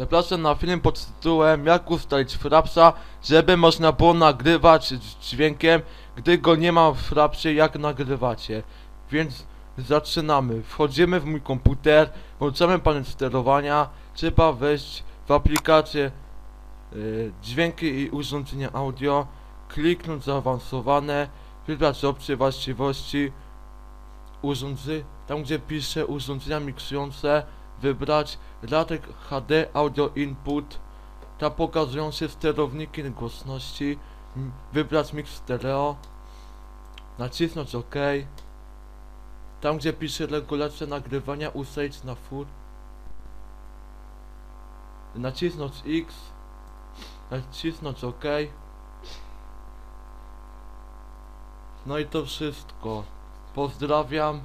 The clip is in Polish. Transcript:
Zapraszam na film pod tytułem Jak ustalić frapsa, żeby można było nagrywać dźwiękiem, gdy go nie ma w frapsie, jak nagrywacie. Więc zaczynamy. Wchodzimy w mój komputer, włączamy panel sterowania, trzeba wejść w aplikację y, dźwięki i urządzenia audio, kliknąć zaawansowane, wybrać opcję właściwości, urządzy, tam gdzie pisze urządzenia miksujące, wybrać Radek HD Audio Input, tam pokazują się sterowniki głośności, wybrać mix stereo, nacisnąć OK, tam gdzie pisze regulacja nagrywania ustalić na full, nacisnąć X, nacisnąć OK, no i to wszystko. Pozdrawiam.